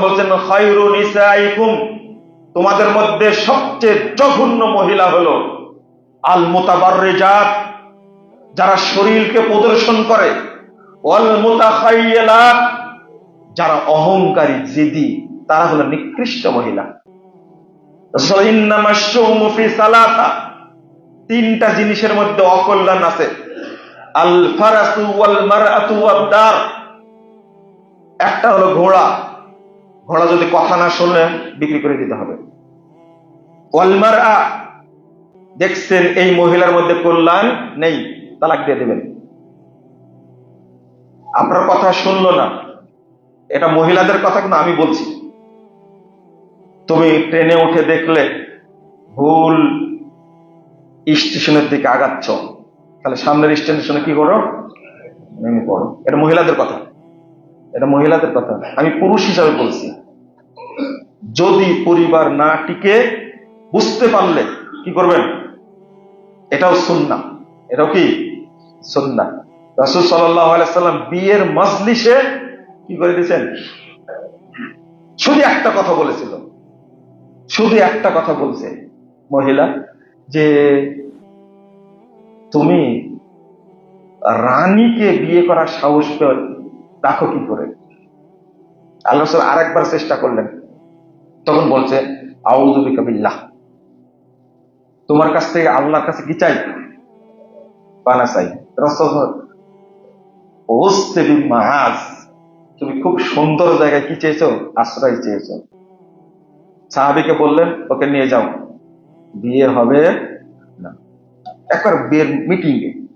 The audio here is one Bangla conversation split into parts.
বলছেন তোমাদের মধ্যে সবচেয়ে জঘন্য মহিলা হলো আল মুতাবাররিজাত যারা শরীরকে প্রদর্শন করে। মুতাখাইয়ালাত যারা অহংকারী, জেদি, তারা হলো নিকৃষ্ট মহিলা। তিনটা জিনিসের মধ্যে অকল্যাণ আছে। আল ফারাসু ওয়াল মারআতু ওয়াদ দার একটা হলো ঘোড়া। ঘোড়া যদি কথা না শুনলে বিক্রি করে দিতে হবে। ওয়াল মারআ, দেখছেন এই মহিলার মধ্যে কল্যাণ নেই, তালাক দিয়ে দেবেন। আপনার কথা শুনলো না। এটা মহিলাদের কথা কিন্তু আমি বলছি। তুমি ট্রেনে উঠে দেখলে ভুল স্টেশনের দিকে আগাচ্ছ। তাহলে সামনের স্টেশনে কি করো? নেমে পড়ো। এটা মহিলাদের কথা। এটা মহিলাদের কথা। আমি পুরুষ হিসাবে বলছি। যদি পরিবার না টিকে, বুঝতে পারলে কি করবেন? এটাও সুন্না এটাও কি? সুন্না রাসুল সাল্লাম বিয়ের মজলিসে কি করে দিয়েছেন? শুধু একটা কথা বলেছিল। শুধু একটা কথা বলছে, মহিলা, যে তুমি রানীকে বিয়ে করার সাহস রাখো কি করে। আল্লাহ রসুল আরেকবার চেষ্টা করলেন। তখন বলছে আউদুবিকা বিল্লাহ। তোমার কাছ থেকে আল্লাহর কাছে কি চাই? পানা চাই। মাহাজ তুমি খুব সুন্দর জায়গায় কি চেয়েছো? আশ্রয় চেয়েছো। সাহাবিকে বললেন, ওকে নিয়ে যাও। বিয়ে হবে না। একবার বিয়ের মিটিং এ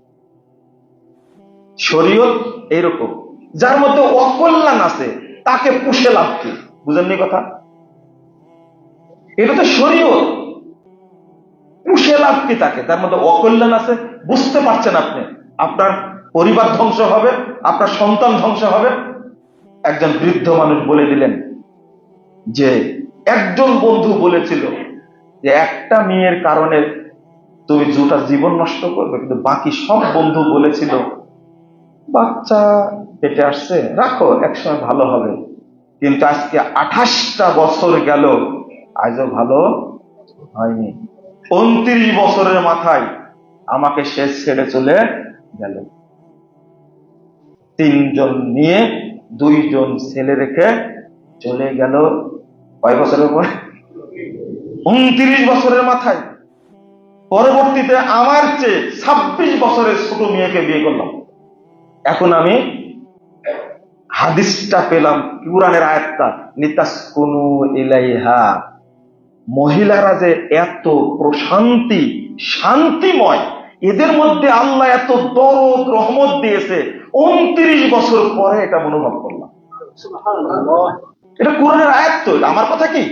শরীয়ত এইরকম। যার মধ্যে অকল্যাণ আছে, তাকে পুষে লাভ কি? বুঝেননি কথা? এটা তো শরীয়ত। পুষে লাভ কি তাকে? তার মধ্যে অকল্যাণ আছে, বুঝতে পারছেন আপনি। আপনার পরিবার ধ্বংস হবে, আপনার সন্তান ধ্বংস হবে। একজন বৃদ্ধ মানুষ বলে দিলেন যে, একজন বন্ধু বলেছিল যে, একটা মেয়ের কারণে তুমি দুটা জীবন নষ্ট করবে, কিন্তু বাকি সব বন্ধু বলেছিল বাচ্চা পেটে আসছে, রাখো, একসময় ভালো হবে। কিন্তু আজকে আঠাশটা বছর গেল, আজও ভালো হয়নি। উনত্রিশ বছরের মাথায় আমাকে শেষ ছেড়ে চলে গেল। তিনজন নিয়ে দুইজন ছেলে রেখে চলে গেল। কয় বছরের পরে? উনত্রিশ বছরের মাথায়। পরবর্তীতে আমার চেয়ে ছাব্বিশ বছরের ছোট মেয়েকে বিয়ে করলাম। এখন আমি হাদিসটা পেলাম কুরআনের আয়াতটা। নিতাস কুনু ইলাইহা। মহিলারা যে এত প্রশান্তি শান্তিময় এদের মধ্যে আল্লাহ এত দরদ রহমত দিয়েছে উনত্রিশ বছর পরে এটা মনোভব করলাম। এটা কোরআনের আয়াত তো আমার কথা কি?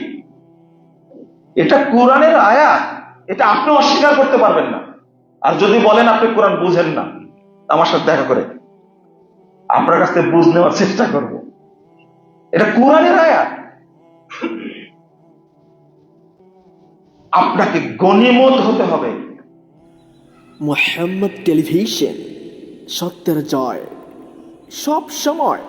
এটা কোরআনের আয়াত এটা আপনি অস্বীকার করতে পারবেন না। আর যদি বলেন আপনি কোরআন বুঝেন না। আমার সাথে দেখা করে। আপনার কাছ থেকে বুঝ নেওয়ার চেষ্টা করব। এটা কোরআনের আয়াত। আপনাকে গণিমত হতে হবে। মোহাম্মদ টেলিভিশন, সত্যের জয়, সব সময়।